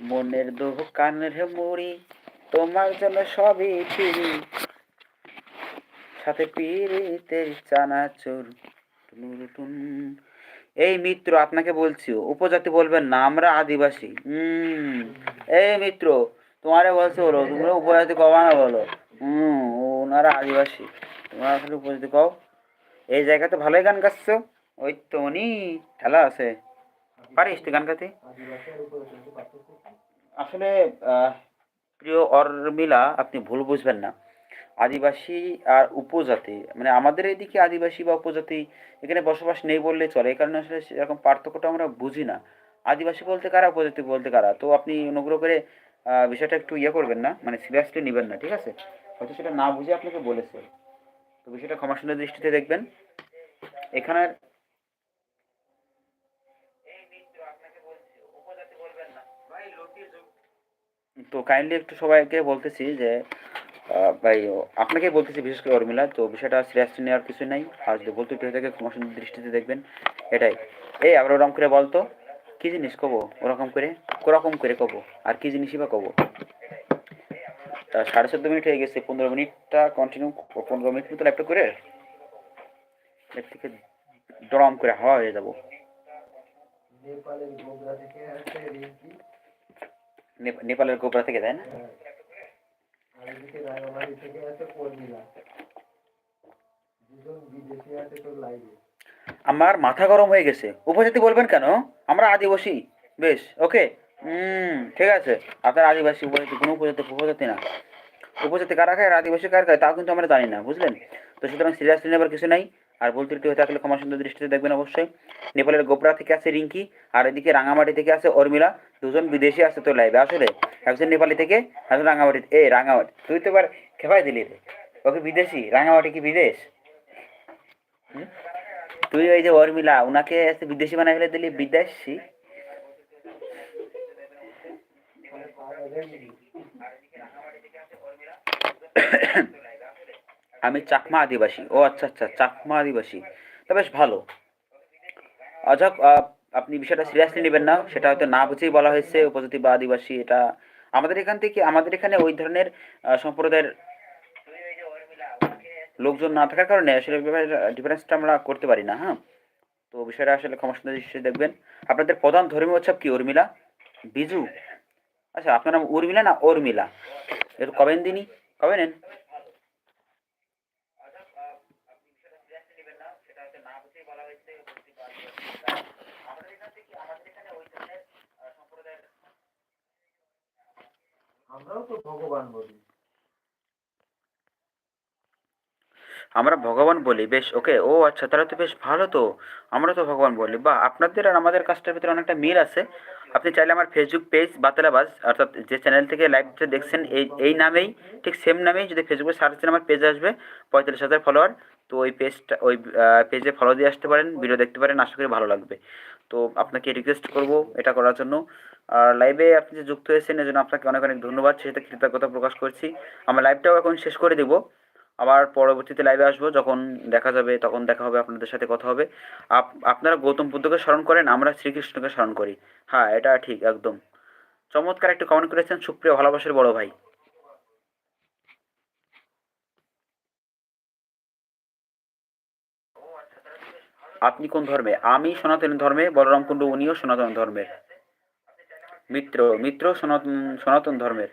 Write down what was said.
মনের দোকানের মুড়ি, তোমার জন্য সবই ফিরি। সাথে পিরিতের চানাচুর টুনুরুটুন। এই মিত্র, আপনাকে বলছি, উপজাতি বলবেন না, আমরা আদিবাসী। হুম, এই মিত্র, তোমারে বলছে বলো, তোমরা উপজাতি কবা না বলো। হুম, ওনারা আদিবাসী, তোমরা আসলে উপজাতি কও। এই জায়গাতে ভালোই গান গাচ্ছো। ওই তো উনি খেলা আছে। পারিস তুই গান গাতে আসলে প্রিয় অর্মিলা, আপনি ভুল বুঝবেন না। আদিবাসী আর উপজাতি মানে আমাদের এদিকে আদিবাসী বা উপজাতি এখানে বসবাস নেই বললে চলে, এই কারণে আসলে সেরকম পার্থক্যটা আমরা বুঝি না। আদিবাসী বলতে কারা, উপজাতি বলতে কারা? তো আপনি অনুগ্রহ করে বিষয়টা একটু ইয়ে করবেন না মানে সিরিয়াসলি নেবেন না, ঠিক আছে? হয়তো সেটা না বুঝে আপনাকে বলেছে। তো বিষয়টা ক্ষমাসুন্দর দৃষ্টিতে দেখবেন। এখানে তো কাইন্ডলি একটু সবাইকে বলতেছি যে ভাই আপনাকে বলতেছি বিশেষ করে উর্মিলা তো বিষয়টা সিরিয়াসলি নেওয়ার কিছু নাই। আর যদি বলতে হয়ে থাকে দৃষ্টিতে দেখবেন। এটাই। এই, আবার ওরকম করে বলতো, কি জিনিস কব? ওরকম করে ওরকম করে কব? আর কি জিনিসই বা কব? সাড়ে চোদ্দ মিনিট হয়ে গেছে, পনেরো মিনিটটা কন্টিনিউ পনেরো মিনিট মতো ল্যাপটপ করে এর থেকে ডরম করে হাওয়া হয়ে যাব। নেপালের থেকে নেপালের গোবরা থেকে তাই না? লাইভে আমার মাথা গরম হয়ে গেছে। উপজাতি বলবেন কেন? আমরা আদিবাসী। বেশ ওকে। হুম ঠিক আছে। আপনার আদিবাসী উপজাতি কোনো উপজাতি উপজাতি না। উপজাতি কারা খায় আর আদিবাসী কারা খায় তাও কিন্তু আমরা জানি না বুঝলেন? তো সুতরাং সিরিয়াসলি নেবার কিছু নাই। আর বলতে ত্রুটি হয়ে থাকলে ক্ষমা সুন্দর দৃষ্টিতে দেখবেন অবশ্যই। নেপালের গোপরা থেকে আছে রিঙ্কি আর এদিকে রাঙামাটি থেকে আছে অর্মিলা। দুজন বিদেশি আছে তো লাইভে আসলে? একজন নেপালি থেকে একজন রাঙামাটি এ রাঙামাটি। তুই তো এবার খেপাই দিলি রে। ওকে বিদেশি? রাঙামাটি কি বিদেশ? তুই ওই যে অর্মিলা ওনাকে এসে বিদেশি বানাই ফেলে দিলি বিদেশি? আমি চাকমা আদিবাসী। ও আচ্ছা আচ্ছা চাকমা আদিবাসী। তা বেশ ভালো। আচ্ছা আপনি বিষয়টা সিরিয়াসলি নেবেন না, সেটা হয়তো না বুঝেই বলা হয়েছে উপজাতি বা আদিবাসী, এটা আমাদের এখান থেকে, আমাদের এখানে ওই ধরনের সম্প্রদায়ের লোকজন না থাকার কারণে আসলে ডিফারেন্সটা আমরা করতে পারি না হ্যাঁ? তো বিষয়টা আসলে ক্ষমাসুন্দর দৃষ্টিতে দেখবেন। আপনাদের প্রধান ধর্মীয় উৎসব কি উর্মিলা? বিজু? আচ্ছা আপনার নাম উর্মিলা না উর্মিলা একটু কবেন দিনই কবে নেন? আমরা ভগবান বলি, বেশ, ওকে, ও আচ্ছা তাহলে তো বেশ ভালো তো। আমরা তো ভগবান বলি। বা আপনাদের আর আমাদের কাজটার ভিতরে অনেকটা মিল আছে। আপনি চাইলে আমার ফেসবুক পেজ বাতালাবাজ, অর্থাৎ যে চ্যানেল থেকে লাইভটা দেখছেন, এই এই নামেই, ঠিক সেম নামেই যদি ফেসবুকে সার্চ দেন, আমার পেজ আসবে, পঁয়তাল্লিশ হাজার ফলোয়ার তো ওই পেজটা ওই পেজে ফলো দিয়ে আসতে পারেন ভিডিও দেখতে পারেন, আশা করি ভালো লাগবে। তো আপনাকে রিকোয়েস্ট করব এটা করার জন্য। আর লাইভে আপনি যে যুক্ত হয়েছেন, এজন্য আপনাকে অনেক অনেক ধন্যবাদ সেটা কৃতজ্ঞতা প্রকাশ করছি। আমার লাইভটাও এখন শেষ করে দিব। আবার পরবর্তীতে লাইভে আসব, যখন দেখা যাবে, তখন দেখা হবে, আপনাদের সাথে কথা হবে। আপ, আপনারা গৌতম বুদ্ধকে স্মরণ করেন, আমরা শ্রীকৃষ্ণকে স্মরণ করি। হ্যাঁ এটা ঠিক, একদম। চমৎকার একটা কমেন্ট করেছেন সুপ্রিয়, ভালোবাসার বড় ভাই। আপনি কোন ধর্মে? আমি সনাতন ধর্মে বলরাম কুণ্ডু উনিও সনাতন ধর্মের মিত্র মিত্র সনাতন সনাতন ধর্মের।